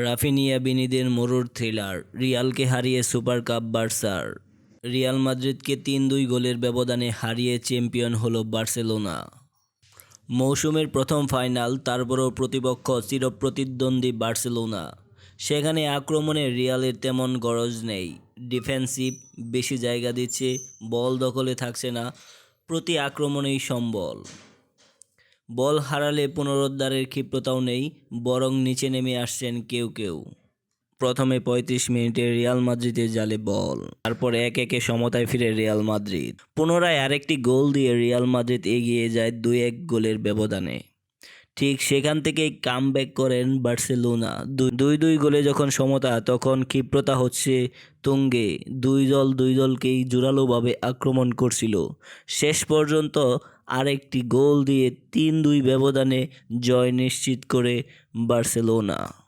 Raphinha বিনিদের মরুর thriller, রিয়ালকে হারিয়ে সুপার কাপ বার্সার। রিয়াল মাদ্রিদকে তিন দুই গোলের ব্যবধানে হারিয়ে চ্যাম্পিয়ন হল বার্সেলোনা। মৌসুমের প্রথম ফাইনাল, তারপরও প্রতিপক্ষ চিরপ্রতিদ্বন্দ্বী বার্সেলোনা। সেখানে আক্রমণে রিয়ালের তেমন গরজ নেই। ডিফেন্সিভ, বেশি জায়গা দিচ্ছে, বল দখলে থাকছে না, প্রতি আক্রমণেই সম্বল। বল হারালে পুনরুদ্ধারের ক্ষিপ্রতাও নেই, বরং নিচে নেমে আসছেন কেউ কেউ। প্রথমে পঁয়ত্রিশ মিনিটে রিয়াল মাদ্রিদের জালে বল, তারপর এক একে সমতায় ফিরে রিয়াল মাদ্রিদ। পুনরায় আরেকটি গোল দিয়ে রিয়াল মাদ্রিদ এগিয়ে যায় দুই এক গোলের ব্যবধানে। ঠিক সেখান থেকেই কাম ব্যাক করেন বার্সেলোনা। দুই দুই গোলে যখন সমতা, তখন ক্ষিপ্রতা হচ্ছে তুঙ্গে। দুই দল, দুই দলকেই জোরালোভাবে আক্রমণ করছিল। শেষ পর্যন্ত আরেকটি গোল দিয়ে তিন, দুই ব্যবধানে জয় নিশ্চিত করে বার্সেলোনা।